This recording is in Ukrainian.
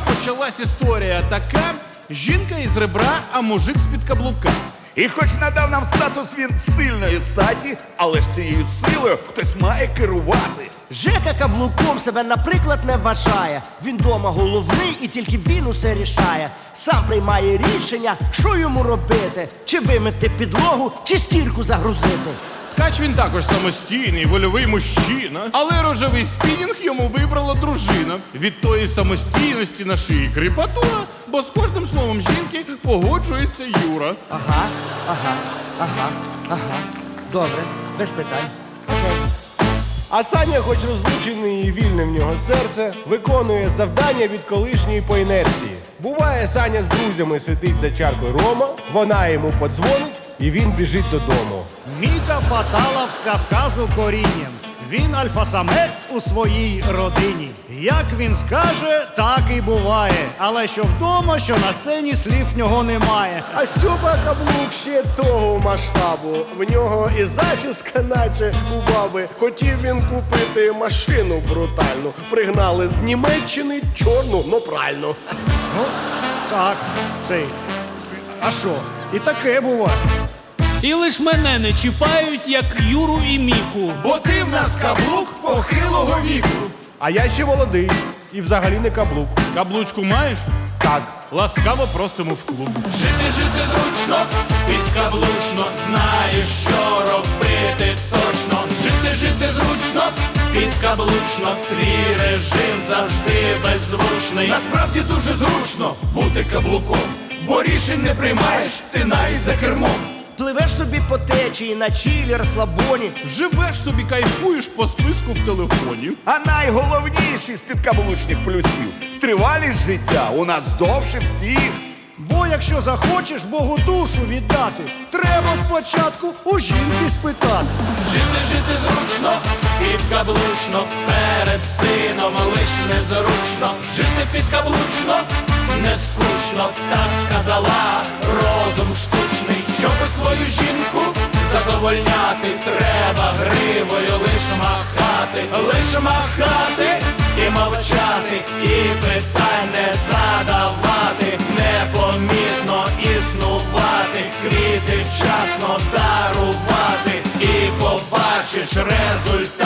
почалась історія така: жінка із ребра, а мужик з-під каблука. І хоч надав нам статус він сильної статі, але ж цією силою хтось має керувати. Жека каблуком себе, наприклад, не вважає. Він дома головний і тільки він усе рішає. Сам приймає рішення, що йому робити: чи вимити підлогу, чи стірку загрузити. Ткач він також самостійний, вольовий мужчина, але рожевий спінінг йому вибрала дружина. Від тої самостійності на шиї кріпатура, бо з кожним словом жінки погоджується Юра. Ага, ага, ага, ага. Добре, без питань. Окей. А Саня, хоч розлучений і вільне в нього серце, виконує завдання від колишньої по інерції. Буває, Саня з друзями сидить за чаркою рома, вона йому подзвонить, і він біжить додому. Міка Фаталов з Кавказу корінням. Він альфа-самець у своїй родині. Як він скаже, так і буває. Але що вдома, що на сцені слів в нього немає. А Стьопа каблук ще того масштабу. В нього і зачіска, наче у баби. Хотів він купити машину брутальну. Пригнали з Німеччини чорну, но пральну. Ну, так, цей. А що? І таке буває. І лиш мене не чіпають, як Юру і Міку. Бо ти в нас каблук похилого віку. А я ще молодий і взагалі не каблук. Каблучку маєш? Так. Ласкаво просимо в клуб. Жити, жити зручно, підкаблучно, знаєш, що робити точно. Жити, жити зручно, підкаблучно, твій режим завжди беззвучний. Насправді дуже зручно бути каблуком, бо рішень не приймаєш, ти навіть за кермом. Пливеш собі по течії на чилі, розслабоні. Живеш собі, кайфуєш по списку в телефоні. А найголовніший з підкаблучних плюсів тривалість життя у нас довше всіх. Бо якщо захочеш Богу душу віддати, треба спочатку у жінки спитати. Жити, жити зручно, підкаблучно, перед сином лиш незручно. Жити підкаблучно, не скучно, так сказала задовольняти, треба гривою лиш махати, лиш махати і мовчати, і питань не задавати, непомітно існувати, квіти вчасно дарувати, і побачиш результат.